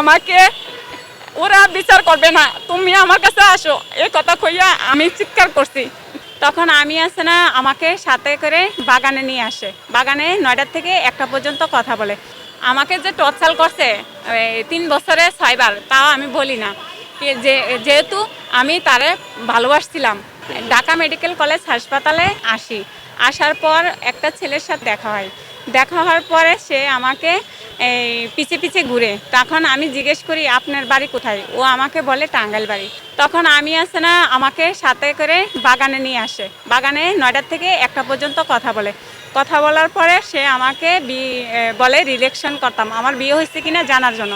আমাকে, ওরা বিচার করবে না। তুমি আমার কাছে আসো। এই কথা কইয়া আমি চিৎকার করছি। তখন আমি আছে না, আমাকে সাথে করে বাগানে নিয়ে আসে। বাগানে নয়টার থেকে একটা পর্যন্ত কথা বলে। আমাকে যে টর্চার করছে তিন বছরে ছয়বার, তাও আমি বলি না। যে, যেহেতু আমি তারে ভালোবাসছিলাম, ঢাকা মেডিকেল কলেজ হাসপাতালে আসি। আসার পর একটা ছেলের সাথে দেখা হয়। দেখা হওয়ার পরে সে আমাকে এই পিছে পিছে ঘুরে। তখন আমি জিজ্ঞেস করি, আপনার বাড়ি কোথায়? ও আমাকে বলে, টাঙ্গাইল বাড়ি। তখন আমি আছে না, আমাকে সাথে করে বাগানে নিয়ে আসে। বাগানে নয়টার থেকে একটা পর্যন্ত কথা বলে। কথা বলার পরে সে আমাকে বলে, রিলেকশন করতাম। আমার বিয়ে হয়েছে কিনা জানার জন্য।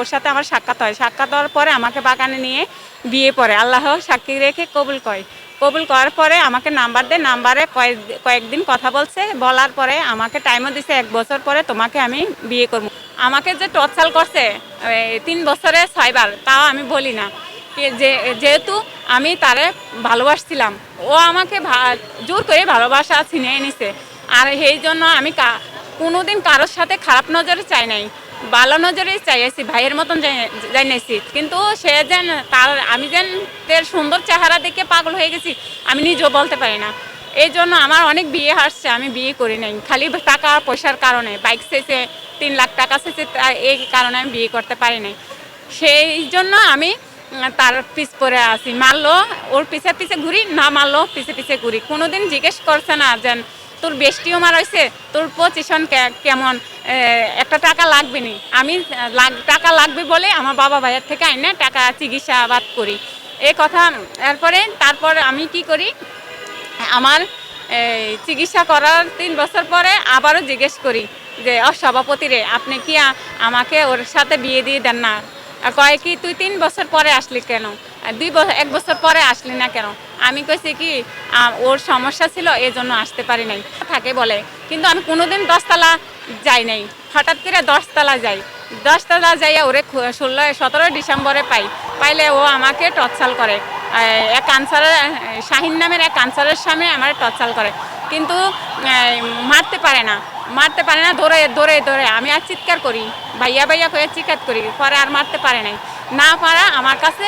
ওর সাথে আমার সাক্ষাৎ হয়। সাক্ষাৎ হওয়ার পরে আমাকে বাগানে নিয়ে বিয়ে পড়ে। আল্লাহ সাক্ষী রেখে কবুল কয় কবুল করার পরে আমাকে নাম্বার দেয় নাম্বারে কয়েক, কয়েকদিন কথা বলছে, বলার পরে আমাকে টাইমও দিছে, এক বছর পরে তোমাকে আমি বিয়ে করব। আমাকে যে টর্চার করছে তিন বছরে ছয়বার, তাও আমি বলি না। যে, যেহেতু আমি তারে ভালোবাসছিলাম, ও আমাকে জোর করে ভালোবাসা ছিনিয়ে নিছে। আর সেই জন্য আমি কোনোদিন কারোর সাথে খারাপ নজরে চাই নাই। ভালো নজরে চাইছি ভাইয়ের মতন জানাইছি কিন্তু সে যেন তার আমি যেন তের সুন্দর চেহারা দেখে পাগল হয়ে গেছি, আমি নিজেও বলতে পারি না। এই জন্য আমার অনেক বিয়ে আসছে আমি বিয়ে করি নাই। খালি টাকা পয়সার কারণে, বাইক শেষে তিন লাখ টাকা শেষে এই কারণে আমি বিয়ে করতে পারি নাই। সেই জন্য আমি তার পিছ পরে আসি মারলো, ওর পিছে পিছে ঘুরি, না মারলো, পিছে পিছে ঘুরি। কোনোদিন জিজ্ঞেস করছে না যেন তোর বেষ্টিও মার হয়েছে তোর পজিশন কেমন একটা টাকা লাগবে নি আমি টাকা লাগবে বলে আমার বাবা ভাইয়ের থেকে আইনে টাকা চিকিৎসাবাদ করি। এ কথা, এরপরে, তারপর আমি কি করি? আমার চিকিৎসা করার তিন বছর পরে আবারও জিজ্ঞেস করি যে, ও সভাপতি রে আপনি কি আমাকে ওর সাথে বিয়ে দিয়ে দেন না? কয় কি, তুই তিন বছর পরে আসলি কেন? দুই বছর এক বছর পরে আসলি না কেন? আমি কইছি কি ওর সমস্যা ছিল এই জন্য আসতে পারি নাই। থাকে বলে, কিন্তু আমি কোনোদিন দশতলা যাই নাই। হঠাৎ করে দশতলা যাই। দশতলা যাইয়া ওরে ষোলো সতেরো ডিসেম্বরে পাই। পাইলে ও আমাকে টর্চার করে। এক আনসারের শাহিন নামের এক আনসারের সামনে আমার টর্চার করে। কিন্তু মারতে পারে না। মারতে পারে না ধরে ধরে ধরে আমি আর চিৎকার করি। ভাইয়া ভাইয়া করে চিৎকার করি। পরে আর মারতে পারে নাই। না পারা আমার কাছে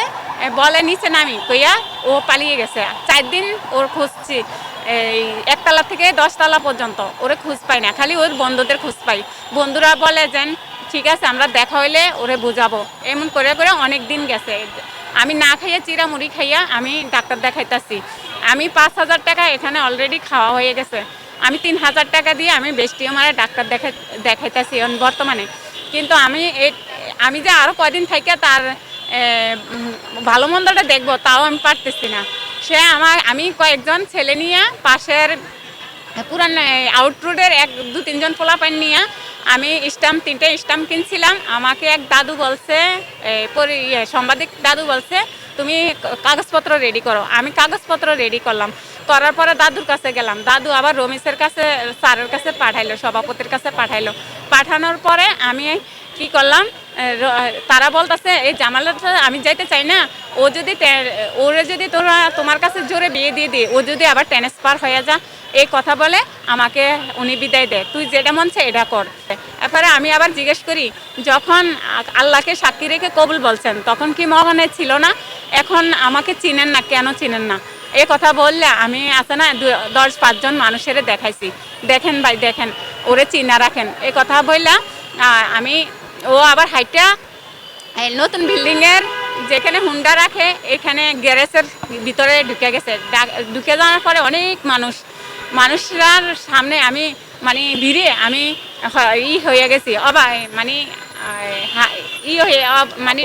বলে নিচে নামি, কইয়া ও পালিয়ে গেছে। চার দিন ওর খুঁজছি, এই একতলা থেকে দশতলা পর্যন্ত, ওরে খোঁজ পাই না, খালি ওর বন্ধুদের খোঁজ পাই। বন্ধুরা বলে যেন, ঠিক আছে, আমরা দেখা হইলে ওরে বুঝাবো। এমন করে করে অনেক দিন গেছে। আমি না খাইয়া চিরা মুড়ি খাইয়া আমি ডাক্তার দেখাইতাছি। আমি পাঁচ হাজার টাকা এখানে অলরেডি খাওয়া হয়ে গেছে। আমি তিন হাজার টাকা দিয়ে আমি বেস্টিও মারে ডাক্তার দেখা, দেখাইতাছি বর্তমানে। কিন্তু আমি এই আমি যে আরও কদিন থেকে তার ভালো মন্দটা দেখব তাও আমি পারতেছি না। সে আমার আমি কয়েকজন ছেলে নিয়ে পাশের পুরান আউট রোডের এক দু তিনজন পোলাপাইন নিয়ে আমি স্টাম্প তিনটে স্টাম্প কিনছিলাম। আমাকে এক দাদু বলছে ইয়ে, সাংবাদিক দাদু বলছে তুমি কাগজপত্র রেডি করো। আমি কাগজপত্র রেডি করলাম। করার পরে দাদুর কাছে গেলাম। দাদু আবার রমেশের কাছে স্যারের কাছে পাঠাইলো সভাপতির কাছে পাঠাইলো। পাঠানোর পরে আমি কি করলাম তারা বলতেছে, এই জামালের সাথে আমি যাইতে চাই না। ও যদি ওরে যদি তোরা তোমার কাছে জোরে বিয়ে দিয়ে দিয়ে ও যদি আবার ট্রান্সফার হয়ে যা, এই কথা বলে আমাকে উনি বিদায় দেয়। তুই যেটা মন চায় এটা কর। এরপরে আমি আবার জিজ্ঞেস করি, যখন আল্লাহকে সাক্ষী রেখে কবুল বলছেন, তখন কি মহানে ছিল না? এখন আমাকে চিনেন না, কেন চিনেন না? এই কথা বললে আমি আছে না দশ পাঁচজন মানুষের দেখাইছি। দেখেন ভাই, দেখেন, ওরে চিনা রাখেন। এই কথা বললা আমি ও আবার হাইটা এই নতুন বিল্ডিং এর যেখানে হুন্ডা রাখে এখানে গ্যারেজের ভিতরে ঢুকে গেছে। ঢুকে যাওয়ার পরে অনেক মানুষ মানুষরার সামনে আমি মানে ভিড়ে আমি ই হয়ে গেছি অবা মানে ই হয়ে মানে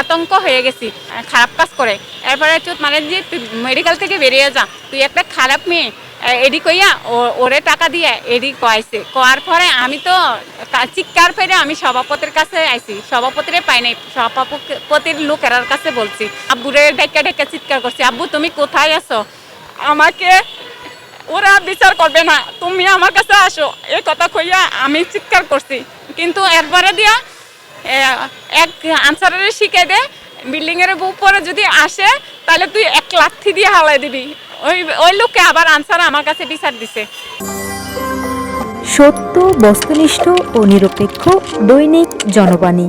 আতঙ্ক। হয়ে গেছি খারাপ কাজ করে। এরপরে চুত মানে যে তুই মেডিকেল থেকে বেরিয়ে যা তুই একটা খারাপ মেয়ে এডি কইয়া ওরে টাকা দিয়ে এডি কয়াইছে। কয়ার পরে আমি তো চিৎকার পেরে আমি সভাপতির কাছে আইছি। সভাপতিরে পাই নাই, সভাপতির লোকেরার কাছে বলছি, আব্বুরে ডেকে ডেকে চিৎকার করছি, আব্বু তুমি কোথায় আছো? আমাকে ওরা বিচার করবে না, তুমি আমার কাছে আসো। এই কথা কইয়া আমি চিৎকার করছি। কিন্তু একবারে দিয়া এক আনসারের শিখে দে বিল্ডিং এর উপরে যদি আসে, তাহলে তুই এক লাথি দিয়ে হালাই দিবি। ওই ওই লোককে আবার আনসার আমার কাছে বিচার দিছে। সত্য, বস্তুনিষ্ঠ ও নিরপেক্ষ দৈনিক জনবাণী।